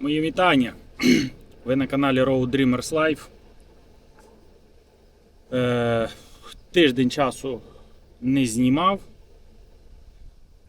Мої вітання. Ви на каналі Road Dreamers Life. Е, тиждень часу не знімав.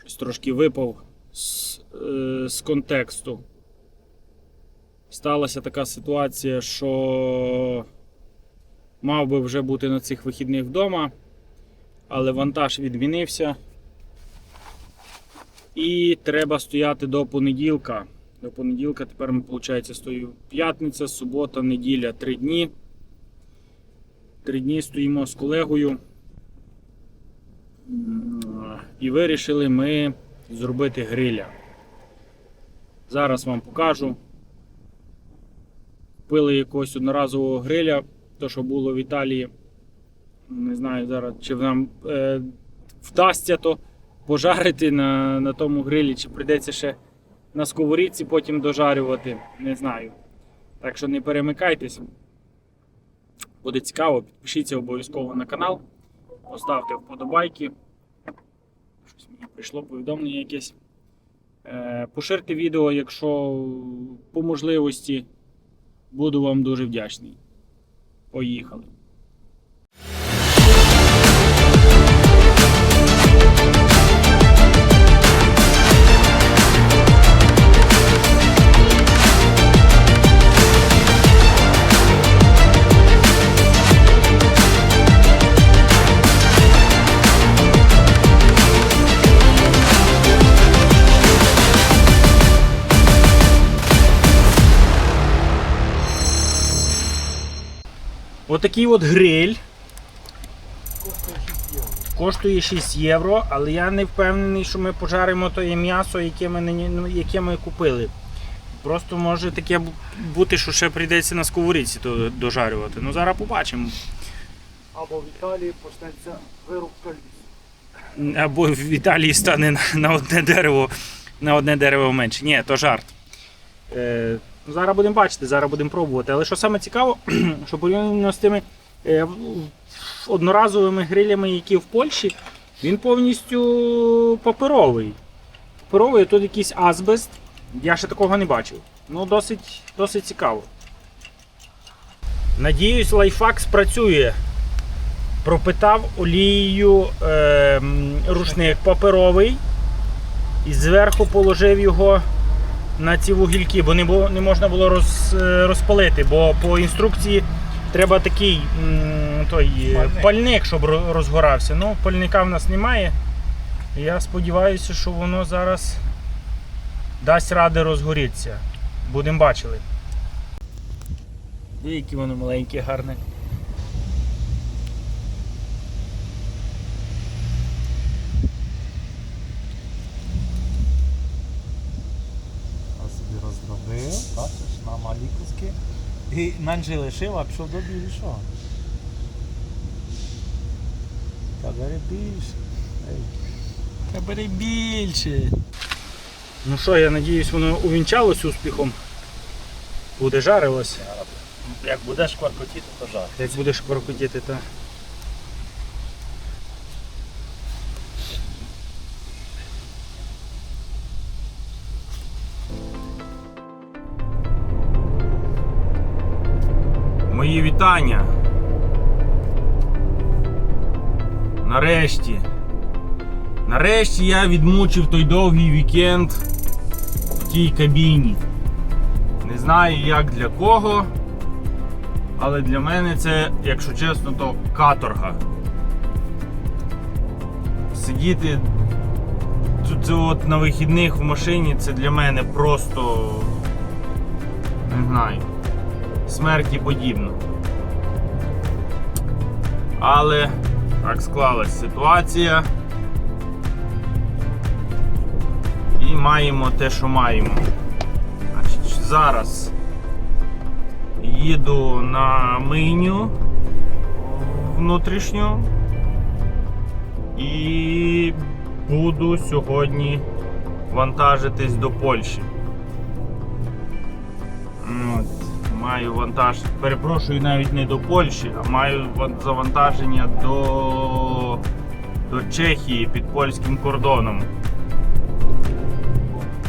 Щось трошки випав з, е, з контексту. Сталася така ситуація, що мав би вже бути на цих вихідних вдома, але вантаж відмінився. І треба стояти до понеділка. До понеділка тепер ми, виходить, стою п'ятниця, субота, неділя, три дні. Три дні стоїмо з колегою. І вирішили ми зробити гриля. Зараз вам покажу. Купили якогось одноразового гриля, то що було в Італії. Не знаю зараз, чи нам е, вдасться то пожарити на, на тому грилі, чи прийдеться ще на сковорідці потім дожарювати. Не знаю. Так що не перемикайтесь. Буде цікаво, підпишіться обов'язково на канал, поставте вподобайки. Щось мені прийшло повідомлення якесь. Е, Поширте відео, якщо по можливості. Буду вам дуже вдячний. Поїхали. Отакий от гриль. Коштує 6 євро, але я не впевнений, що ми пожаримо тоє м'ясо, яке ми, ну, яке ми купили. Просто може таке бути, що ще прийдеться на сковорідці то дожарювати. Ну зараз побачимо. Або в Італії почнеться вирубка лісу. Або в Італії стане на, на одне дерево на одне дерево менше. Ні, то жарт. Е, зараз будемо бачити, зараз будемо пробувати. Але що саме цікаво, що порівняно з тими е, одноразовими грилями, які в Польщі, він повністю паперовий. Паперовий, тут якийсь азбест. Я ще такого не бачив. Ну, досить, досить цікаво. Надіюсь, лайфхак спрацює. Пропитав олією е, рушник паперовий і зверху положив його на ці вугільки, бо не, було, не можна було роз, е, розпалити, бо по інструкції треба такий м, той, е, Пальник. пальник, щоб розгорався. Ну, пальника в нас немає. Я сподіваюся, що воно зараз дасть ради розгорітися. Будемо бачили. Які воно маленьке, гарне. Я собі розробив, бачиш, на малі куски. І менше лишив, а пішов до більшого. Та бери більше. Ей. Та бери більше. Ну що, я надіюсь, воно увінчалось успіхом. Буде жарилось. Як будеш кваркотіти, то жар. Як будеш кваркотіти, то. Вітання. Нарешті. Нарешті я відмучив той довгий вікенд в тій кабіні. Не знаю як для кого. Але для мене це, якщо чесно, то каторга. Сидіти тут от на вихідних в машині це для мене просто не знаю, смерті подібно. Але так склалась ситуація. І маємо те, що маємо. Значить, зараз їду на мийню внутрішню і буду сьогодні вантажитись до Польщі. Маю вантаж, перепрошую навіть не до Польщі, а маю завантаження до, до Чехії під польським кордоном.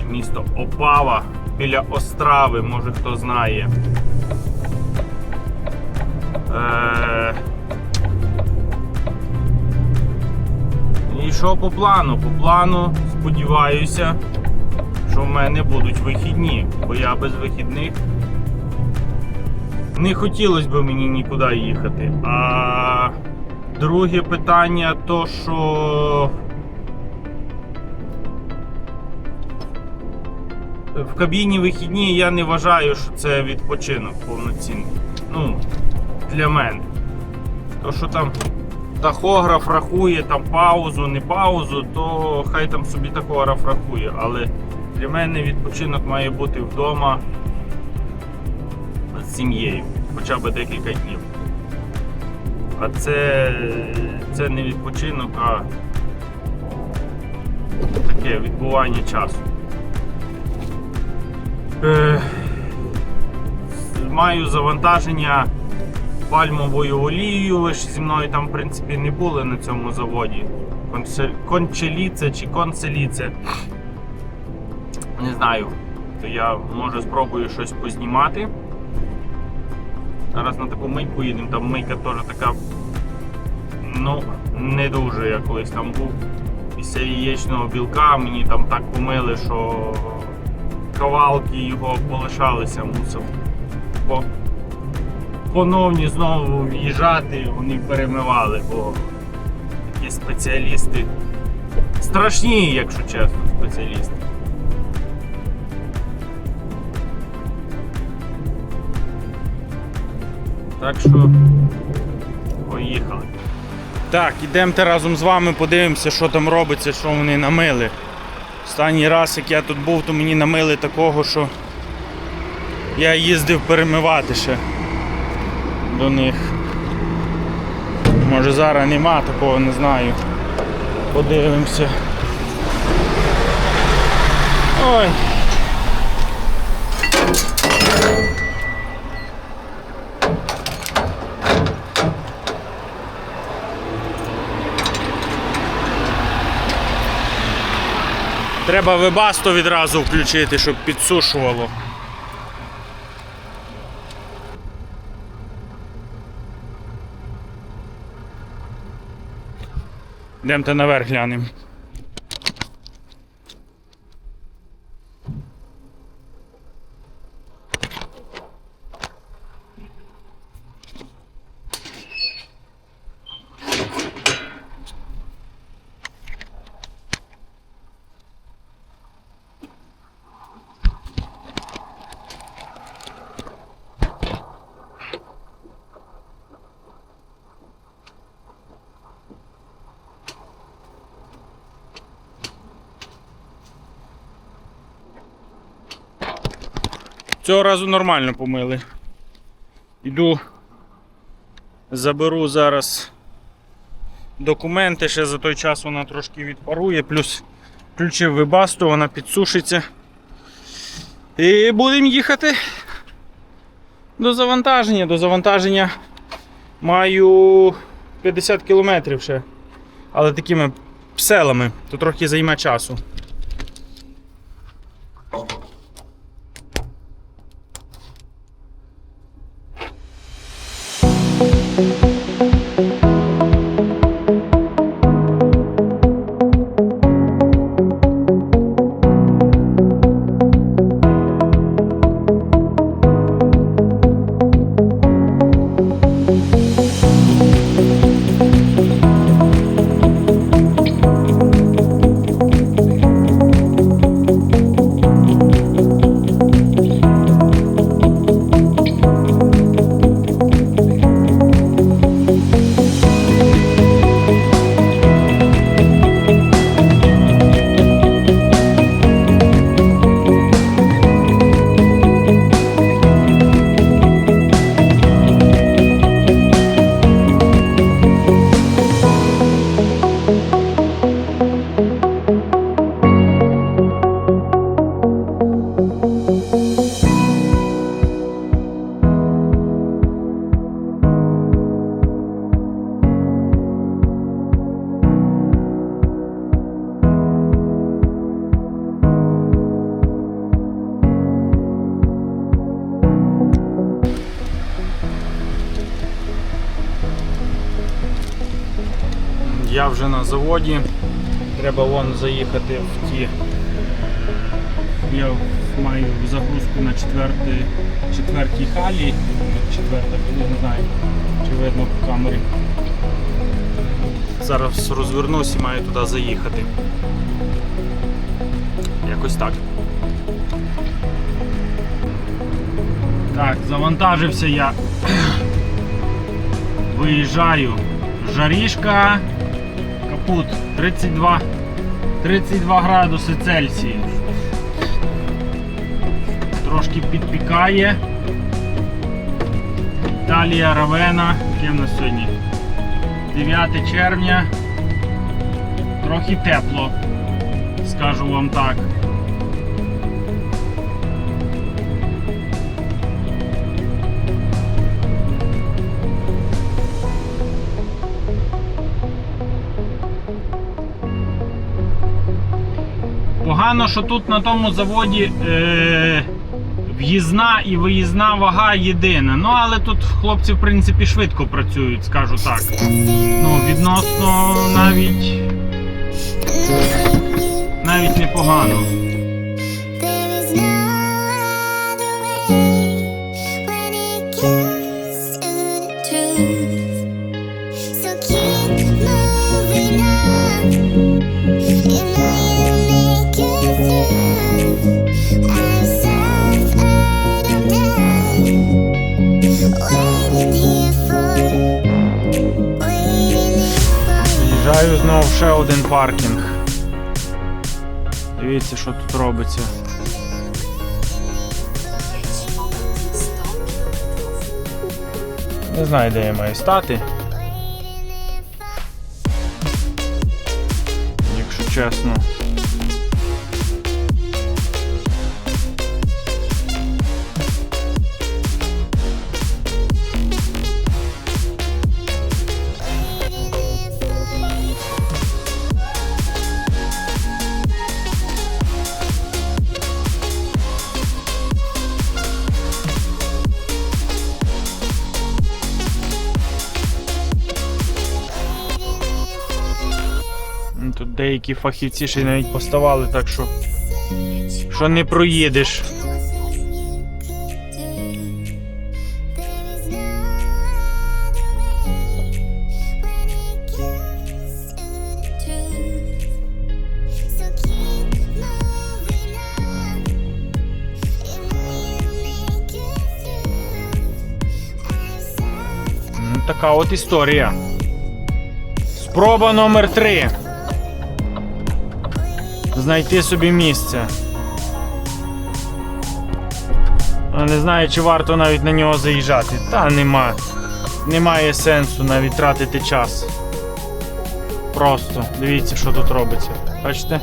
Місто Опава. біля Острави, може хто знає. Е... І що по плану? По плану сподіваюся, що в мене будуть вихідні, бо я без вихідних не хотілося б мені нікуди їхати. А друге питання то, що в кабіні вихідні я не вважаю, що це відпочинок повноцінний. Ну, для мене. То, що там тахограф рахує там паузу, не паузу, то хай там собі тахограф рахує. Але для мене відпочинок має бути вдома з сім'єю, хоча б декілька днів. А це, це не відпочинок, а таке відбування часу. Е, маю завантаження пальмовою олією. Ви зі мною там, в принципі, не були на цьому заводі. Кончеліце чи концеліце. Не знаю. То я може спробую щось познімати. Зараз на таку мийку їдемо, там мийка теж така. Ну, не дуже я колись там був. Після яєчного білка мені там так помили, що кавалки його полишалися, мусив по, поновні знову в'їжджати, вони перемивали, бо такі спеціалісти страшні, якщо чесно, спеціалісти. Так що поїхали. Так, ідемте разом з вами, подивимося, що там робиться, що вони намили. Останній раз, як я тут був, то мені намили такого, що я їздив перемивати ще до них. Може зараз нема такого, не знаю. Подивимося. Ой. Треба вебасту відразу включити, щоб підсушувало. Йдемте наверх глянемо. Цього разу нормально помили. Іду, заберу зараз документи, ще за той час вона трошки відпарує, плюс включив вибасту, вона підсушиться. І будемо їхати до завантаження. До завантаження маю 50 кілометрів ще. Але такими селами, то трохи займе часу. Я вже на заводі. Треба вон заїхати в ті. Я маю загрузку на четвертій, четвертій халі. Четверта, не знаю, чи видно по камері. Зараз розвернусь і маю туди заїхати. Якось так. Так, завантажився я. Виїжджаю. Жарішка. Капут 32, 32 градуси Цельсії. Трошки підпікає. Італія Равена. Яке в нас сьогодні? 9 червня. Трохи тепло, скажу вам так. Погано, що тут на тому заводі е, в'їзна і виїзна вага єдина. Ну, але тут хлопці, в принципі, швидко працюють, скажу так. Ну, відносно навіть, навіть непогано. Приїжджаю знову ще один паркінг. Дивіться, що тут робиться. Не знаю, де я маю стати. Якщо чесно. Деякі фахівці ще навіть поставали, так що, що не проїдеш. Така от історія. Спроба номер 3 Знайти собі місце. Не знаю, чи варто навіть на нього заїжджати. Та нема. Немає сенсу навіть тратити час. Просто дивіться, що тут робиться. Бачите?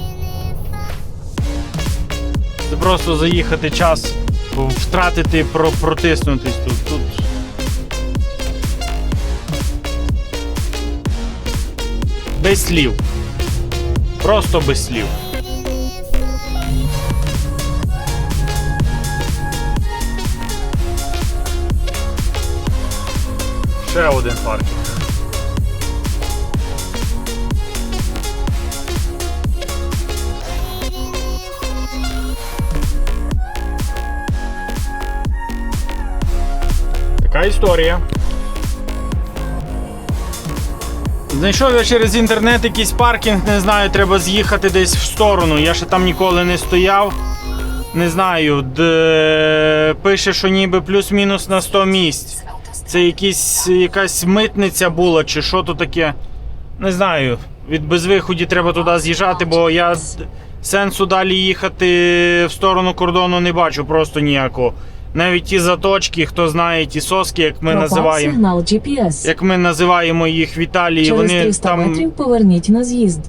Це просто заїхати час, втратити, про, протиснутись тут. Тут без слів. Просто без слів. Ще один паркінг. Така історія. Знайшов я через інтернет якийсь паркінг, не знаю, треба з'їхати десь в сторону. Я ще там ніколи не стояв. Не знаю, де пише, що ніби плюс-мінус на 100 місць. Це якісь, якась митниця була, чи що то таке. Не знаю. Від безвиході треба туди з'їжджати, бо я сенсу далі їхати в сторону кордону не бачу просто ніякого. Навіть ті заточки, хто знає, ті соски, як ми Пропав називаємо. GPS. Як ми називаємо їх в Італії, Через вони 300 там, метрів поверніть на з'їзд.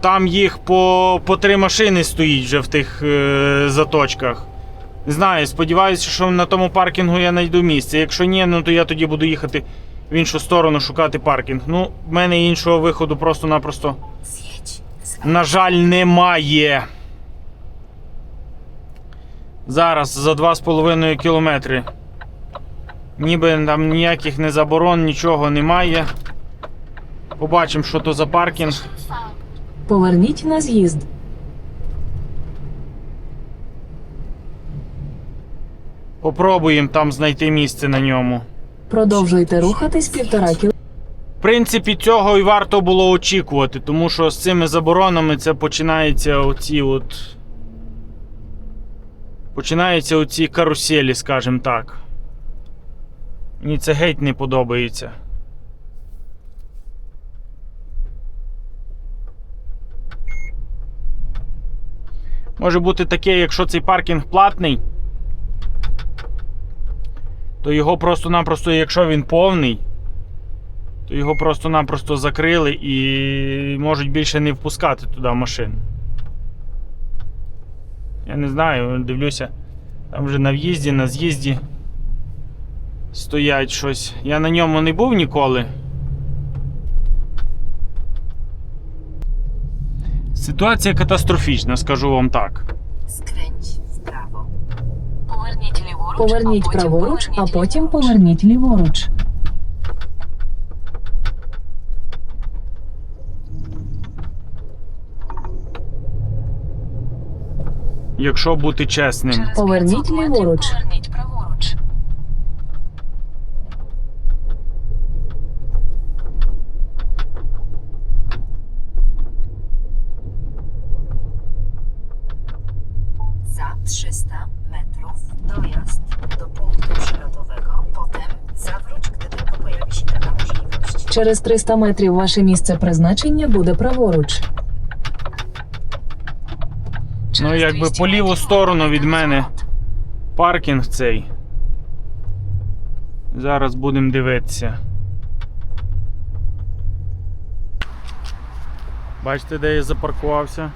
там їх по, по три машини стоїть вже в тих е, заточках. Не знаю, сподіваюся, що на тому паркінгу я знайду місце. Якщо ні, ну то я тоді буду їхати в іншу сторону шукати паркінг. Ну, в мене іншого виходу просто-напросто, на жаль, немає. Зараз за 2,5 кілометри. Ніби там ніяких не заборон, нічого немає. Побачимо, що то за паркінг. Поверніть на з'їзд. Попробуємо там знайти місце на ньому. Продовжуйте рухатись півтора кіл... В принципі, цього і варто було очікувати, тому що з цими заборонами це починаються оці от. Починаються оці каруселі, скажімо так. Мені це геть не подобається. Може бути таке, якщо цей паркінг платний, то його просто-напросто, якщо він повний, то його просто-напросто закрили і можуть більше не впускати туди машин. Я не знаю, дивлюся, там вже на в'їзді, на з'їзді стоять щось. Я на ньому не був ніколи. Ситуація катастрофічна, скажу вам так. Skręć w prawo. Poверніть ліворуч, Поверніть праворуч, а потім поверніть ліворуч. Якщо бути чесним. Поверніть ліворуч. Через 300 метрів ваше місце призначення буде праворуч. Ну, якби по ліву сторону від мене паркінг цей. Зараз будемо дивитися. Бачите, де я запаркувався?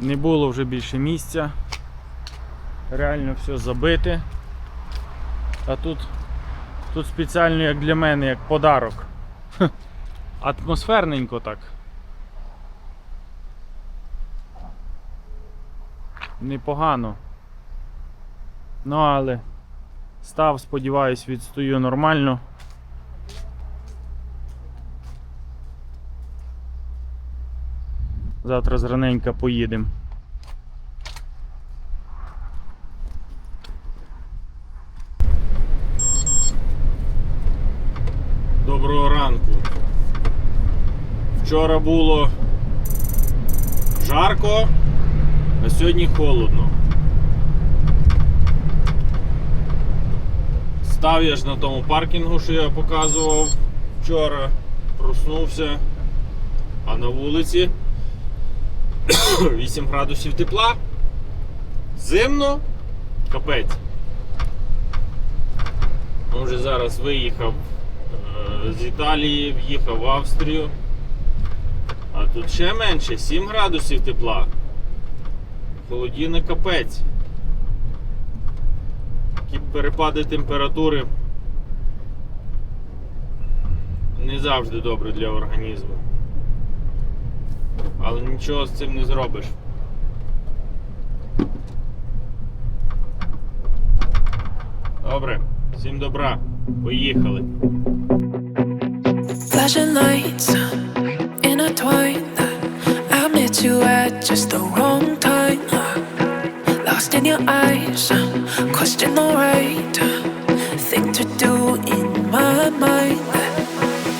Не було вже більше місця. Реально все забите. А тут, тут спеціально як для мене, як подарок. Атмосферненько так. Непогано. Ну, але став, сподіваюсь, відстою нормально. Завтра зраненька поїдемо. Доброго ранку. Вчора було жарко, а сьогодні холодно. Став я ж на тому паркінгу, що я показував вчора, проснувся, а на вулиці 8 градусів тепла. Зимно, капець. Вже зараз виїхав з Італії, в'їхав в Австрію. А тут ще менше, 7 градусів тепла. Холодіна капець. Такі перепади температури не завжди добре для організму. Але нічого з цим не зробиш. Добре, всім добра. Поїхали. Flashing lights intertwined. I met you at just the wrong time. Lost in your eyes, question the right thing to do in my mind.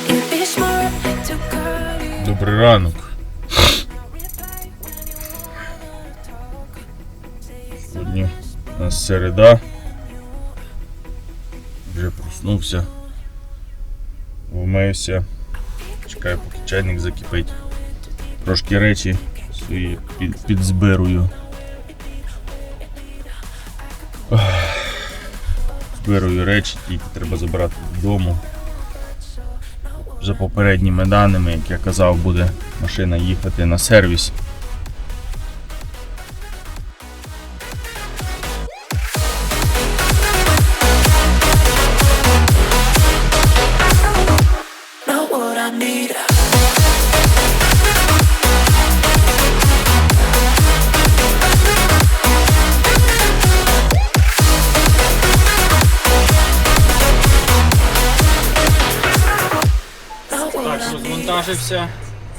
It is smart to it. Добрий ранок. Сьогодні у нас середа. Вже проснувся. Вмився. Чекаю, поки чайник закипить. Трошки речі свої під, підзбирую. Збирую речі, які треба забрати додому. За попередніми даними, як я казав, буде машина їхати на сервіс.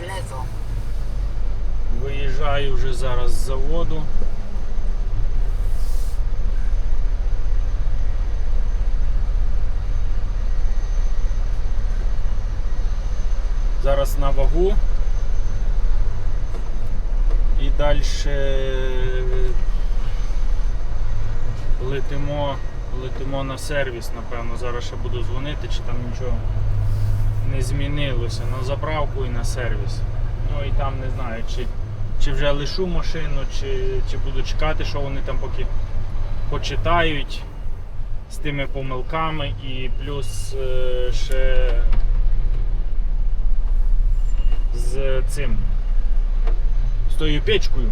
Lewo. Виїжджаю вже зараз з заводу. Зараз на вагу. І далі летимо, летимо на сервіс, напевно. Зараз ще буду дзвонити, чи там нічого не змінилося. На заправку і на сервіс. Ну і там не знаю, чи, чи вже лишу машину, чи, чи буду чекати, що вони там поки почитають з тими помилками і плюс е, ще з цим. З тою печкою.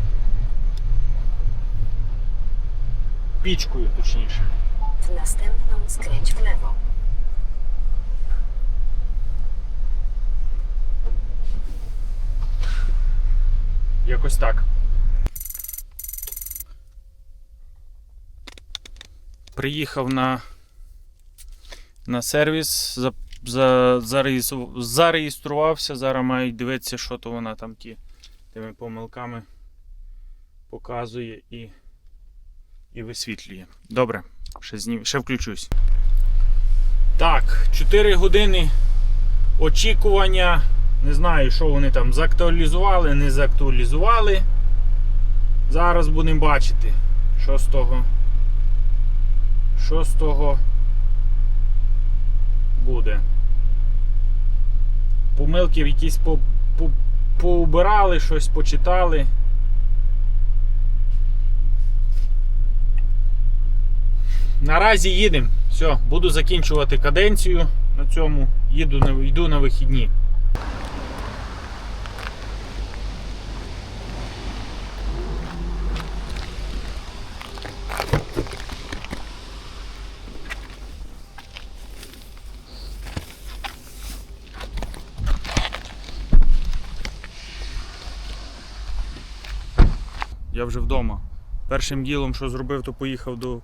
Пічкою, точніше. Następną skręć w lewo. Якось так. Приїхав на, на сервіс, за, за, зареєстру- зареєструвався. Зараз мають дивитися, що то вона там ті тими помилками показує і, і висвітлює. Добре, ще, знім, ще включусь. Так, 4 години очікування. Не знаю, що вони там заактуалізували, не заактуалізували. Зараз будемо бачити, що з того. Що з того буде. Помилки якісь по, по, поубирали, щось почитали. Наразі їдемо. Все, буду закінчувати каденцію на цьому. Їду йду на вихідні. Я вже вдома. Першим ділом, що зробив, то поїхав до, е,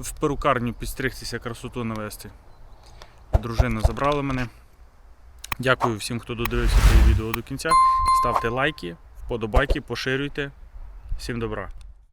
в перукарню підстригтися, красоту навести. Дружина забрала мене. Дякую всім, хто додивився це відео до кінця. Ставте лайки, вподобайки, поширюйте. Всім добра.